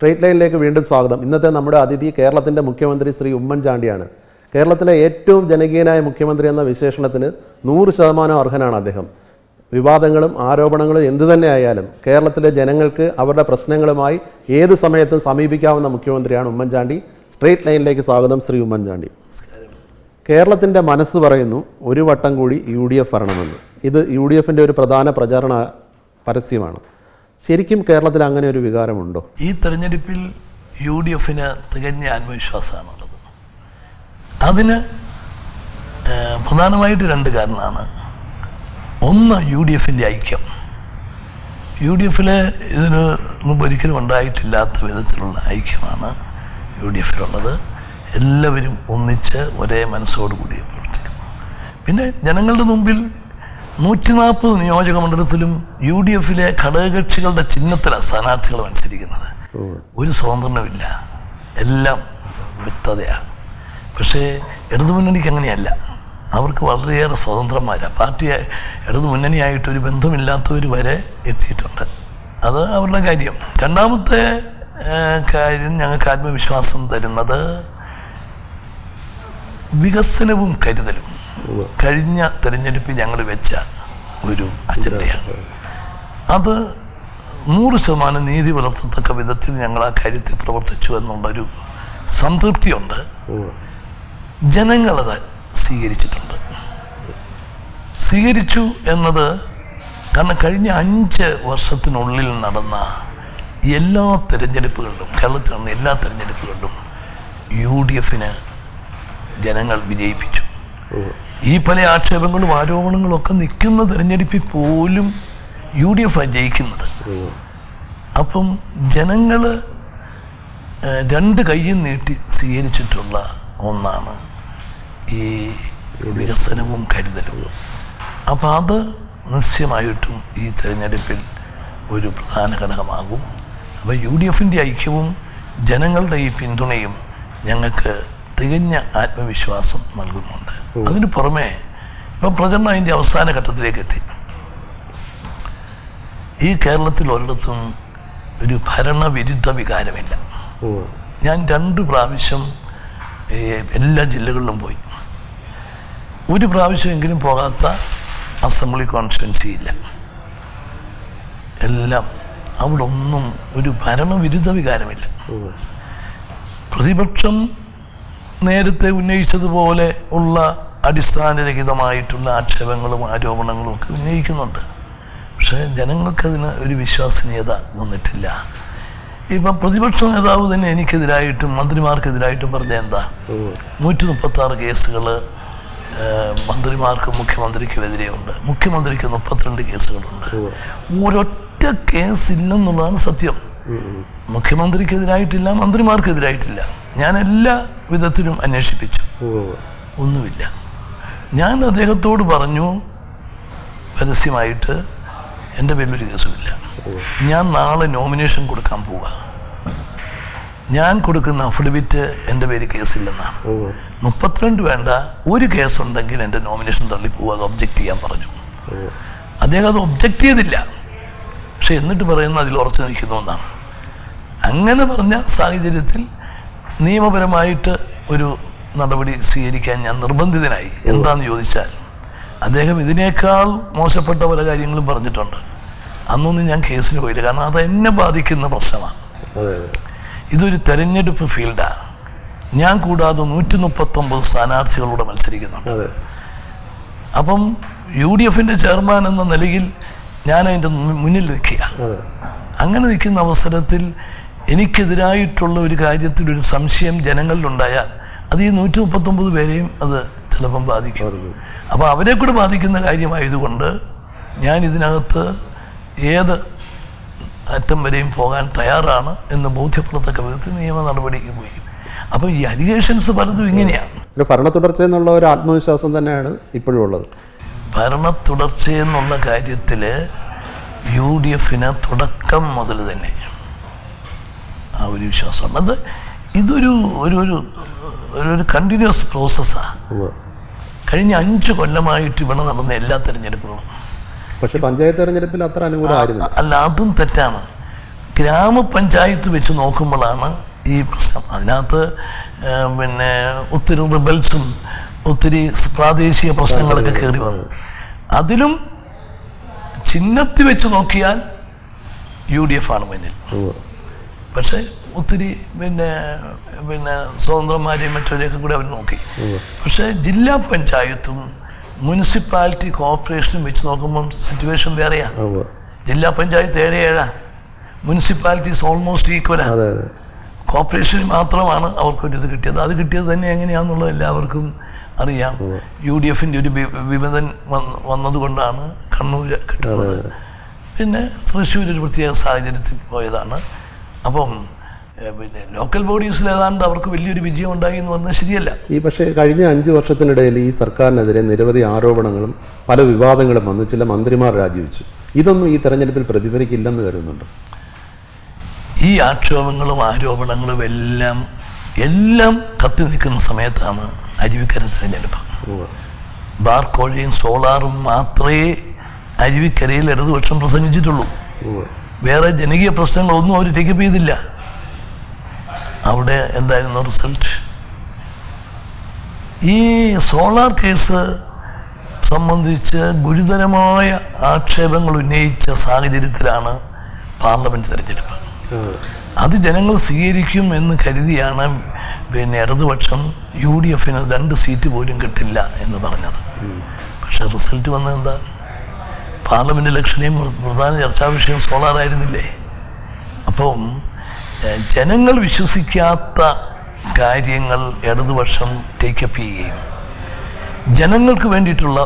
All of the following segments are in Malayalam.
സ്ട്രേറ്റ് ലൈനിലേക്ക് വീണ്ടും സ്വാഗതം. ഇന്നത്തെ നമ്മുടെ അതിഥി കേരളത്തിന്റെ മുഖ്യമന്ത്രി ശ്രീ ഉമ്മൻചാണ്ടിയാണ്. കേരളത്തിലെ ഏറ്റവും ജനകീയനായ മുഖ്യമന്ത്രി എന്ന വിശേഷണത്തിന് നൂറ് ശതമാനം അർഹനാണ് അദ്ദേഹം. വിവാദങ്ങളും ആരോപണങ്ങളും എന്തു തന്നെ ആയാലും കേരളത്തിലെ ജനങ്ങൾക്ക് അവരുടെ പ്രശ്നങ്ങളുമായി ഏത് സമയത്തും സമീപിക്കാവുന്ന മുഖ്യമന്ത്രിയാണ് ഉമ്മൻചാണ്ടി. സ്ട്രേറ്റ് ലൈനിലേക്ക് സ്വാഗതം ശ്രീ ഉമ്മൻചാണ്ടി. കേരളത്തിന്റെ മനസ്സ് പറയുന്നു ഒരു വട്ടം കൂടി യു ഡി എഫ് വരണമെന്ന് ഇത് യു ഡി എഫിന്റെ ഒരു പ്രധാന പ്രചാരണ പരസ്യമാണ്. ശരിക്കും കേരളത്തിൽ അങ്ങനെ ഒരു വികാരമുണ്ടോ? ഈ തെരഞ്ഞെടുപ്പിൽ യു ഡി എഫിന് തികഞ്ഞ ആത്മവിശ്വാസമാണുള്ളത്. അതിന് പ്രധാനമായിട്ട് രണ്ട് കാരണമാണ്. ഒന്ന് യു ഡി എഫിന്റെ ഐക്യം. യു ഡി എഫിൽ ഇതിന് മുമ്പ് ഒരിക്കലും ഉണ്ടായിട്ടില്ലാത്ത വിധത്തിലുള്ള ഐക്യമാണ് യു ഡി എഫിലുള്ളത്. എല്ലാവരും ഒന്നിച്ച് ഒരേ മനസ്സോടുകൂടി പ്രവർത്തിക്കും. പിന്നെ ജനങ്ങളുടെ മുമ്പിൽ നൂറ്റി നാൽപ്പത് നിയോജക മണ്ഡലത്തിലും യു ഡി എഫിലെ ഘടകകക്ഷികളുടെ ചിഹ്നത്തിലാണ് സ്ഥാനാർത്ഥികൾ മത്സരിക്കുന്നത്. ഒരു സ്വാതന്ത്ര്യമില്ല എല്ലാം വ്യക്തതയാണ്. പക്ഷേ ഇടതുമുന്നണിക്ക് അങ്ങനെയല്ല. അവർക്ക് വളരെയേറെ സ്വതന്ത്രന്മാരാണ് പാർട്ടി ഇടതുമുന്നണിയായിട്ടൊരു ബന്ധമില്ലാത്തവർ വരെ എത്തിയിട്ടുണ്ട്. അത് അവരുടെ കാര്യം. രണ്ടാമത്തെ കാര്യം ഞങ്ങൾക്ക് ആത്മവിശ്വാസം തരുന്നത് വികസനവും കരുതലും. കഴിഞ്ഞ തെരഞ്ഞെടുപ്പിൽ ഞങ്ങൾ വെച്ച ഒരു അജണ്ടയാണ്. അത് നൂറ് ശതമാനം നീതി പുലർത്തത്തക്ക വിധത്തിൽ ഞങ്ങൾ ആ കാര്യത്തിൽ പ്രവർത്തിച്ചു എന്നുള്ളൊരു സംതൃപ്തിയുണ്ട്. ജനങ്ങളത് സ്വീകരിച്ചിട്ടുണ്ട്. സ്വീകരിച്ചു എന്നത് കാരണം കഴിഞ്ഞ അഞ്ച് വർഷത്തിനുള്ളിൽ നടന്ന എല്ലാ തിരഞ്ഞെടുപ്പുകളിലും കേരളത്തിൽ നടന്ന എല്ലാ തിരഞ്ഞെടുപ്പുകളിലും യു ഡി എഫിന് ജനങ്ങൾ വിജയിപ്പിച്ചു. ഈ പല ആക്ഷേപങ്ങളും ആരോപണങ്ങളും ഒക്കെ നിൽക്കുന്ന തെരഞ്ഞെടുപ്പിൽ പോലും യു ഡി എഫാണ് ജയിക്കുന്നത്. അപ്പം ജനങ്ങൾ രണ്ട് കൈയും നീട്ടി സ്വീകരിച്ചിട്ടുള്ള ഒന്നാണ് ഈ വികസനവും കരുതലും. അപ്പം അത് നിശ്ചയമായിട്ടും ഈ തിരഞ്ഞെടുപ്പിൽ ഒരു പ്രധാന ഘടകമാകും. അപ്പോൾ യു ഡി എഫിന്റെ ഐക്യവും ജനങ്ങളുടെ ഈ പിന്തുണയും ഞങ്ങൾക്ക് തികഞ്ഞ ആത്മവിശ്വാസം നൽകുന്നുണ്ട്. അതിന് പുറമെ ഇപ്പം പ്രചരണം അതിന്റെ അവസാന ഘട്ടത്തിലേക്ക് എത്തി ഈ കേരളത്തിൽ ഒരിടത്തും ഒരു ഭരണവിരുദ്ധ വികാരമില്ല. ഞാൻ രണ്ട് പ്രാവശ്യം എല്ലാ ജില്ലകളിലും പോയി. ഒരു പ്രാവശ്യമെങ്കിലും പോകാത്ത അസംബ്ലി കോൺസ്റ്റിറ്റ്യൻസി ഇല്ല. എല്ലാം അവിടെ ഒന്നും ഒരു ഭരണവിരുദ്ധ വികാരമില്ല. പ്രതിപക്ഷം നേരത്തെ ഉന്നയിച്ചതുപോലെ ഉള്ള അടിസ്ഥാനരഹിതമായിട്ടുള്ള ആക്ഷേപങ്ങളും ആരോപണങ്ങളും ഒക്കെ ഉന്നയിക്കുന്നുണ്ട്. പക്ഷേ ജനങ്ങൾക്കതിന് ഒരു വിശ്വസനീയത വന്നിട്ടില്ല. ഇപ്പം പ്രതിപക്ഷ നേതാവ് തന്നെ എനിക്കെതിരായിട്ടും മന്ത്രിമാർക്കെതിരായിട്ടും പറഞ്ഞ എന്താ? നൂറ്റി മുപ്പത്തി ആറ് കേസുകൾ മന്ത്രിമാർക്കും മുഖ്യമന്ത്രിക്കും എതിരെയുണ്ട് മുഖ്യമന്ത്രിക്ക് മുപ്പത്തിരണ്ട് കേസുകളുണ്ട്. ഒരൊറ്റ കേസില്ലെന്നുള്ളതാണ് സത്യം. മുഖ്യമന്ത്രിക്കെതിരായിട്ടില്ല മന്ത്രിമാർക്കെതിരായിട്ടില്ല. ഞാൻ എല്ലാ വിധത്തിലും അന്വേഷിപ്പിച്ചു. ഒന്നുമില്ല. ഞാൻ അദ്ദേഹത്തോട് പറഞ്ഞു പരസ്യമായിട്ട് എന്റെ പേരിലൊരു കേസുമില്ല. ഞാൻ നാളെ നോമിനേഷൻ കൊടുക്കാൻ പോവുക ഞാൻ കൊടുക്കുന്ന അഫിഡവിറ്റ് എന്റെ പേര് കേസില്ലെന്നാണ്. മുപ്പത്തിരണ്ട് വേണ്ട. ഒരു കേസുണ്ടെങ്കിൽ എന്റെ നോമിനേഷൻ തള്ളിപ്പോവുക അത് ഒബ്ജക്റ്റ് ചെയ്യാൻ പറഞ്ഞു. അദ്ദേഹം അത് ഒബ്ജക്റ്റ് ചെയ്തില്ല. പക്ഷെ എന്നിട്ട് പറയുന്നത് അതിൽ ഉറച്ചു നിൽക്കുന്നു എന്നാണ്. അങ്ങനെ പറഞ്ഞ സാഹചര്യത്തിൽ നിയമപരമായിട്ട് ഒരു നടപടി സ്വീകരിക്കാൻ ഞാൻ നിർബന്ധിതനായി. എന്താന്ന് ചോദിച്ചാൽ അദ്ദേഹം ഇതിനേക്കാൾ മോശപ്പെട്ട പല കാര്യങ്ങളും പറഞ്ഞിട്ടുണ്ട്. അന്നൊന്നും ഞാൻ കേസിന് പോയില്ല. കാരണം അത് എന്നെ ബാധിക്കുന്ന പ്രശ്നമാണ്. ഇതൊരു തെരഞ്ഞെടുപ്പ് ഫീൽഡാണ് ഞാൻ കൂടാതെ നൂറ്റി മുപ്പത്തൊമ്പത് സ്ഥാനാർത്ഥികളോട് മത്സരിക്കുന്നുണ്ട്. അപ്പം യു ഡി എഫിന്റെ ചെയർമാൻ എന്ന നിലയിൽ ഞാൻ അതിന്റെ മുന്നിൽ നിൽക്കുക. അങ്ങനെ നിൽക്കുന്ന അവസരത്തിൽ എനിക്കെതിരായിട്ടുള്ള ഒരു കാര്യത്തിൽ ഒരു സംശയം ജനങ്ങളിലുണ്ടായാൽ അത് ഈ നൂറ്റി മുപ്പത്തൊമ്പത് പേരെയും അത് ചിലപ്പം ബാധിക്കും. അപ്പോൾ അവരെ കൂടെ ബാധിക്കുന്ന കാര്യമായതുകൊണ്ട് ഞാൻ ഇതിനകത്ത് ഏത് അറ്റം വരെയും പോകാൻ തയ്യാറാണ് എന്ന് ബോധ്യപ്പെടത്തക്ക വിധത്തിൽ നിയമ നടപടിക്ക് പോയി. അപ്പോൾ ഈ അലിഗേഷൻസ് പലതും ഇങ്ങനെയാണ് ഒരു ഭരണ തുടർച്ച എന്നുള്ള ഒരു ആത്മവിശ്വാസം തന്നെയാണ് ഇപ്പോഴും ഉള്ളത്. ഭരണ തുടർച്ചയെന്നുള്ള കാര്യത്തിൽ യു ഡി എഫിന് തുടക്കം മുതൽ തന്നെ. ആ ഒരു വിശ്വാസം അത് ഇതൊരു ഒരു ഒരു ഒരു- ഒരു കണ്ടിന്യൂസ് പ്രോസസ്സാണ്. കഴിഞ്ഞ അഞ്ച് കൊല്ലമായിട്ട് ഇവിടെ നടന്ന എല്ലാ തെരഞ്ഞെടുപ്പുകളും. പക്ഷേ പഞ്ചായത്ത് തെരഞ്ഞെടുപ്പിൽ അത്ര അനുകൂലമായിരുന്നു അല്ല അതും തെറ്റാണ്. ഗ്രാമപഞ്ചായത്ത് വെച്ച് നോക്കുമ്പോഴാണ് ഈ പ്രശ്നം. അതിനകത്ത് പിന്നെ ഒത്തിരി റിബൽസും ഒത്തിരി പ്രാദേശിക പ്രശ്നങ്ങളൊക്കെ കയറി വന്നു. അതിലും ചിഹ്നത്തിൽ വെച്ച് നോക്കിയാൽ യു ഡി എഫ് ആണ് മുന്നിൽ. പക്ഷേ ഒത്തിരി പിന്നെ പിന്നെ സ്വതന്ത്രന്മാരെയും മറ്റവരെയൊക്കെ കൂടി അവർ നോക്കി. പക്ഷേ ജില്ലാ പഞ്ചായത്തും മുനിസിപ്പാലിറ്റി കോർപ്പറേഷനും വെച്ച് നോക്കുമ്പം സിറ്റുവേഷൻ വേറെയാണ് ജില്ലാ പഞ്ചായത്ത് ഏഴ് ഏഴാ. മുനിസിപ്പാലിറ്റീസ് ഓൾമോസ്റ്റ് ഈക്വലാണ് കോർപ്പറേഷന് മാത്രമാണ് അവർക്കൊരു ഇത് കിട്ടിയത്. അത് കിട്ടിയത് തന്നെ എങ്ങനെയാണെന്നുള്ളത് എല്ലാവർക്കും അറിയാം. യു ഡി എഫിന്റെ ഒരു വിമതൻ വന്ന് വന്നതുകൊണ്ടാണ് കണ്ണൂർ കിട്ടുന്നത്. പിന്നെ തൃശ്ശൂർ ഒരു പ്രത്യേക സാഹചര്യത്തിൽ പോയതാണ്. അപ്പം പിന്നെ ലോക്കൽ ബോഡീസിൽ ഏതാണ്ട് അവർക്ക് വലിയൊരു വിജയം ഉണ്ടായി എന്ന് പറഞ്ഞാൽ ശരിയല്ല. ഈ പക്ഷേ കഴിഞ്ഞ അഞ്ച് വർഷത്തിനിടയിൽ ഈ സർക്കാരിനെതിരെ നിരവധി ആരോപണങ്ങളും പല വിവാദങ്ങളും വന്നു ചില മന്ത്രിമാർ രാജിവെച്ചു. ഇതൊന്നും ഈ തെരഞ്ഞെടുപ്പിൽ പ്രതിഫലിക്കില്ലെന്ന് കരുതുന്നുണ്ട്? ഈ ആക്ഷേപങ്ങളും ആരോപണങ്ങളും എല്ലാം എല്ലാം കത്തി നിൽക്കുന്ന സമയത്താണ് അരുവിക്കര തിരഞ്ഞെടുപ്പ്. ബാർക്കോഴയും സോളാറും മാത്രമേ അരുവിക്കരയിൽ ഇടതുപക്ഷം പ്രസംഗിച്ചിട്ടുള്ളൂ. വേറെ ജനകീയ പ്രശ്നങ്ങളൊന്നും അവർ ടേക്കപ്പ് ചെയ്തില്ല. അവിടെ എന്തായിരുന്നു റിസൾട്ട് ഈ സോളാർ കേസ് സംബന്ധിച്ച് ഗുരുതരമായ ആക്ഷേപങ്ങൾ ഉന്നയിച്ച സാഹചര്യത്തിലാണ് പാർലമെന്റ് തെരഞ്ഞെടുപ്പ്. അത് ജനങ്ങൾ സ്വീകരിക്കും എന്ന് കരുതിയാണ് പിന്നെ ഇടതുപക്ഷം യു ഡി എഫിന് രണ്ട് സീറ്റ് പോലും കിട്ടില്ല എന്ന് പറഞ്ഞത്. പക്ഷെ റിസൾട്ട് വന്നത് എന്താ? പാർലമെന്റ് ഇലക്ഷനെയും പ്രധാന ചർച്ചാ വിഷയം സോളാറായിരുന്നില്ലേ അപ്പം ജനങ്ങൾ വിശ്വസിക്കാത്ത കാര്യങ്ങൾ ഇടതുപക്ഷം ടേക്കപ്പ് ചെയ്യുകയും ജനങ്ങൾക്ക് വേണ്ടിയിട്ടുള്ള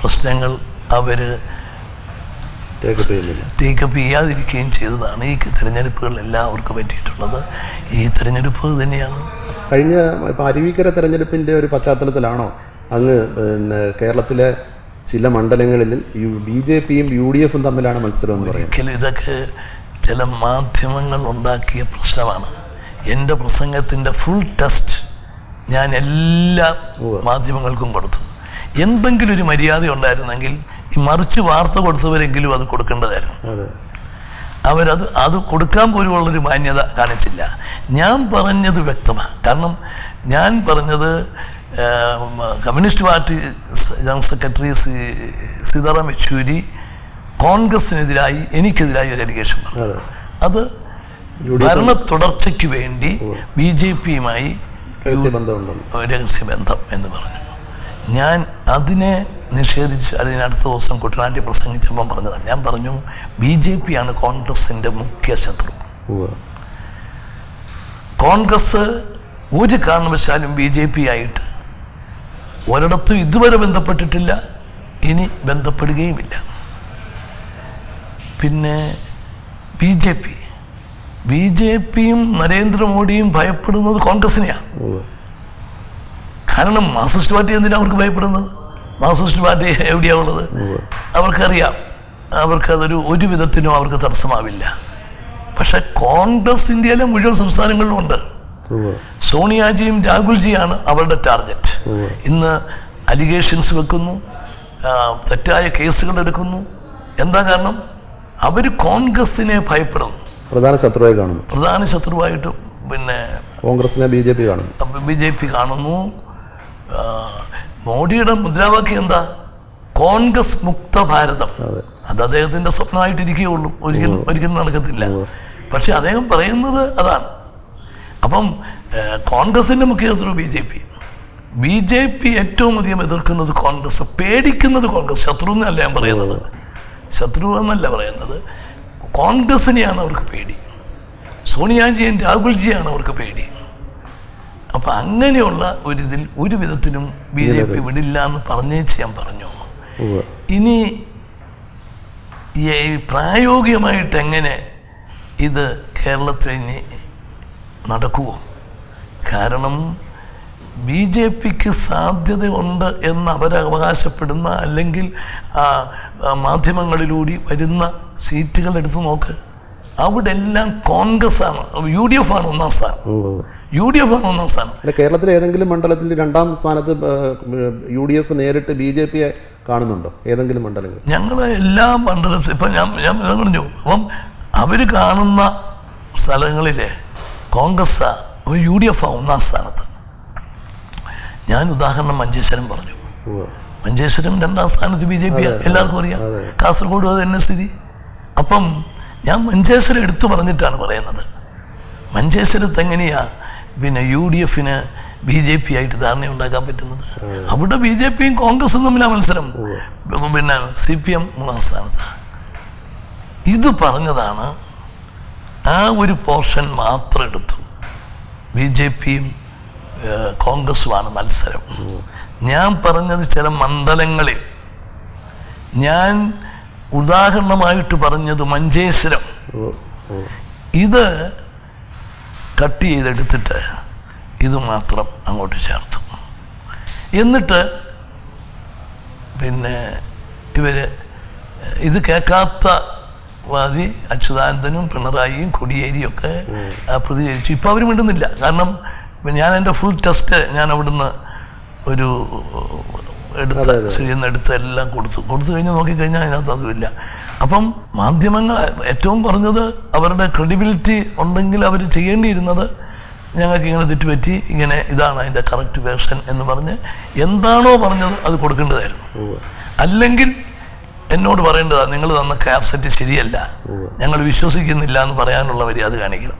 പ്രശ്നങ്ങൾ അവർ ടേക്കപ്പ് ചെയ്യാതിരിക്കുകയും ചെയ്തതാണ് ഈ തിരഞ്ഞെടുപ്പുകൾ അവർക്ക് പറ്റിയിട്ടുള്ളത്. ഈ തിരഞ്ഞെടുപ്പ് തന്നെയാണ്. കഴിഞ്ഞ അരുവിക്കര തെരഞ്ഞെടുപ്പിന്റെ ഒരു പശ്ചാത്തലത്തിലാണോ അങ്ങ് പിന്നെ കേരളത്തിലെ ചില മണ്ഡലങ്ങളിൽ ബി ജെ പിയും യു ഡി എഫും തമ്മിലാണ് മത്സരം എന്ന് പറയുന്നത്. ഒരിക്കലും ഇതൊക്കെ ചില മാധ്യമങ്ങൾ ഉണ്ടാക്കിയ പ്രശ്നമാണ്. എന്റെ പ്രസംഗത്തിന്റെ ഫുൾ ടെസ്റ്റ് ഞാൻ എല്ലാ മാധ്യമങ്ങൾക്കും കൊടുത്തു. എന്തെങ്കിലും ഒരു മര്യാദ ഉണ്ടായിരുന്നെങ്കിൽ ഈ മറിച്ച് വാർത്ത കൊടുത്തവരെങ്കിലും അത് കൊടുക്കേണ്ടതായിരുന്നു. അവരത് അത് കൊടുക്കാൻ പോലുമുള്ളൊരു മാന്യത കാണിച്ചില്ല. ഞാൻ പറഞ്ഞത് വ്യക്തമാണ്. കാരണം ഞാൻ പറഞ്ഞത് communist party general secretary C- Sitaram Yechury കോൺഗ്രസിനെതിരായി എനിക്കെതിരായി ഒരു അലിഗേഷൻ പറഞ്ഞു അത്. ഭരണ തുടർച്ചയ്ക്ക് വേണ്ടി ബി ജെ പിയുമായി രഹസ്യ രഹസ്യബന്ധം എന്ന് പറഞ്ഞു. ഞാൻ അതിനെ നിഷേധിച്ച് അതിനടുത്ത ദിവസം കുട്ടനാട്ടി പ്രസംഗിച്ചപ്പം പറഞ്ഞതാണ്. ഞാൻ പറഞ്ഞു ബി ജെ പി ആണ് കോൺഗ്രസിന്റെ മുഖ്യ ശത്രു. കോൺഗ്രസ് ഒരു കാരണവശാലും ബി ജെ പി ആയിട്ട് ഒരിടത്തും ഇതുവരെ ബന്ധപ്പെട്ടിട്ടില്ല. ഇനി ബന്ധപ്പെടുകയുമില്ല. പിന്നെ B J P. B J പിയും നരേന്ദ്രമോദിയും ഭയപ്പെടുന്നത് കോൺഗ്രസിനെയാണ് കാരണം മാർക്സിസ്റ്റ് പാർട്ടി എന്തിനാണ് അവർക്ക് ഭയപ്പെടുന്നത്? മാർക്സിസ്റ്റ് പാർട്ടി എവിടെയാണുള്ളത് അവർക്കറിയാം. അവർക്കതൊരു ഒരു വിധത്തിനും അവർക്ക് തടസ്സമാവില്ല. പക്ഷെ കോൺഗ്രസ് ഇന്ത്യയിലെ മുഴുവൻ സംസ്ഥാനങ്ങളിലും ഉണ്ട്. സോണിയാജിയും രാഹുൽജിയാണ് അവരുടെ ടാർഗറ്റ്. ഇന്ന് അലിഗേഷൻസ് വെക്കുന്നു തെറ്റായ കേസുകൾ എടുക്കുന്നു. എന്താ കാരണം? അവർ കോൺഗ്രസിനെ ഭയപ്പെടുന്നു. പ്രധാന ശത്രുവായി കാണുന്നു. പ്രധാന ശത്രുവായിട്ട് പിന്നെ കോൺഗ്രസിനെ ബി ജെ പി കാണുന്നു. ബി ജെ പി കാണുന്നു. മോഡിയുടെ മുദ്രാവാക്യം എന്താ? കോൺഗ്രസ് മുക്ത ഭാരതം. അത്. അദ്ദേഹത്തിന്റെ സ്വപ്നമായിട്ടിരിക്കുകയുള്ളൂ. ഒരിക്കലും ഒരിക്കലും നടക്കത്തില്ല. പക്ഷെ അദ്ദേഹം പറയുന്നത് അതാണ്. അപ്പം കോൺഗ്രസിന്റെ മുഖ്യ ശത്രു B J P. B J P ഏറ്റവും അധികം എതിർക്കുന്നത് കോൺഗ്രസ് പേടിക്കുന്നത് കോൺഗ്രസ്. ശത്രു എന്നല്ല ഞാൻ പറയുന്നത്. ശത്രു എന്നല്ല പറയുന്നത്. കോൺഗ്രസിനെയാണ് അവർക്ക് പേടി. സോണിയാജിയും രാഹുൽജിയാണ് അവർക്ക് പേടി. അപ്പം അങ്ങനെയുള്ള ഒരിതിൽ ഒരു വിധത്തിലും ബി ജെ പി വിടില്ല എന്ന് പറഞ്ഞേച്ച് ഞാൻ പറഞ്ഞു. ഇനി ഈ പ്രായോഗികമായിട്ട് എങ്ങനെ ഇത് കേരളത്തിൽ ഇനി നടക്കുമോ കാരണം ബി ജെ പിക്ക് സാധ്യതയുണ്ട് എന്ന് അവരവകാശപ്പെടുന്ന അല്ലെങ്കിൽ മാധ്യമങ്ങളിലൂടെ വരുന്ന സീറ്റുകൾ എടുത്തു നോക്ക്. അവിടെ എല്ലാം കോൺഗ്രസ് ആണ് യു ഡി എഫ് ആണ് ഒന്നാം സ്ഥാനം. യു ഡി എഫ് ആണ് ഒന്നാം സ്ഥാനം. അല്ല കേരളത്തിലെ ഏതെങ്കിലും മണ്ഡലത്തിൽ രണ്ടാം സ്ഥാനത്ത് യു ഡി എഫ് നേരിട്ട് ബി ജെ പിയെ കാണുന്നുണ്ടോ? ഏതെങ്കിലും മണ്ഡലങ്ങൾ ഞങ്ങൾ എല്ലാ മണ്ഡലത്തിൽ ഇപ്പം ഞാൻ ഞാൻ പറഞ്ഞു. അപ്പം അവർ കാണുന്ന സ്ഥലങ്ങളിൽ കോൺഗ്രസ് യു ഡി എഫ് ഒന്നാം സ്ഥാനത്ത്. ഞാൻ ഉദാഹരണം മഞ്ചേശ്വരം പറഞ്ഞു. മഞ്ചേശ്വരം രണ്ടാം സ്ഥാനത്ത് ബി ജെ പി എല്ലാവർക്കും അറിയാം. കാസർഗോഡ് അത് തന്നെ സ്ഥിതി. അപ്പം ഞാൻ മഞ്ചേശ്വരം എടുത്തു പറഞ്ഞിട്ടാണ് പറയുന്നത്. മഞ്ചേശ്വരത്ത് എങ്ങനെയാ പിന്നെ യു ഡി എഫിന് ബി ജെ പി ആയിട്ട് ധാരണ ഉണ്ടാക്കാൻ പറ്റുന്നത് അവിടെ ബി ജെ പിയും കോൺഗ്രസും തമ്മിലാണ് മത്സരം. പിന്നെ സി പി എം മൂന്നാം സ്ഥാനത്താണ് ഇത് പറഞ്ഞതാണ് ആ ഒരു പോർഷൻ മാത്രം എടുത്തു. ബി ജെ പിയും കോൺഗ്രസുമാണ് മത്സരം. ഞാൻ പറഞ്ഞത് ചില മണ്ഡലങ്ങളിൽ. ഞാൻ ഉദാഹരണമായിട്ട് പറഞ്ഞത് മഞ്ചേശ്വരം. ഇത് കട്ട് ചെയ്തെടുത്തിട്ട് ഇത് മാത്രം അങ്ങോട്ട് ചേർത്തു. എന്നിട്ട് പിന്നെ ഇവർ ഇത് കേൾക്കാത്ത വാദി അച്യുതാനന്ദനും പിണറായിയും കൊടിയേരിയും ഒക്കെ പ്രതികരിച്ചു. ഇപ്പം അവർ മിണ്ടുന്നില്ല. കാരണം ഞാൻ എന്റെ ഫുൾ ടെസ്റ്റ് ഞാൻ അവിടുന്ന് ഒരു എടുത്ത് ശരിയെന്ന് എടുത്ത് എല്ലാം കൊടുത്തു. കൊടുത്തു കഴിഞ്ഞ് നോക്കിക്കഴിഞ്ഞാൽ അതിനകത്ത് അതുമില്ല. അപ്പം മാധ്യമങ്ങൾ ഏറ്റവും കുറഞ്ഞത് അവരുടെ ക്രെഡിബിലിറ്റി ഉണ്ടെങ്കിൽ അവർ ചെയ്യേണ്ടിയിരുന്നത് ഞങ്ങൾക്ക് ഇങ്ങനെ തെറ്റുപറ്റി ഇങ്ങനെ ഇതാണ് അതിന്റെ കറക്റ്റ് വേർഷൻ എന്ന് പറഞ്ഞ് എന്താണോ പറഞ്ഞത് അത് കൊടുക്കേണ്ടതായിരുന്നു. അല്ലെങ്കിൽ എന്നോട് പറയേണ്ടതാണ് നിങ്ങൾ തന്ന ക്യാപ്സെറ്റ് ശരിയല്ല. ഞങ്ങൾ വിശ്വസിക്കുന്നില്ല എന്ന് പറയാനുള്ള അത് കാണിക്കണം.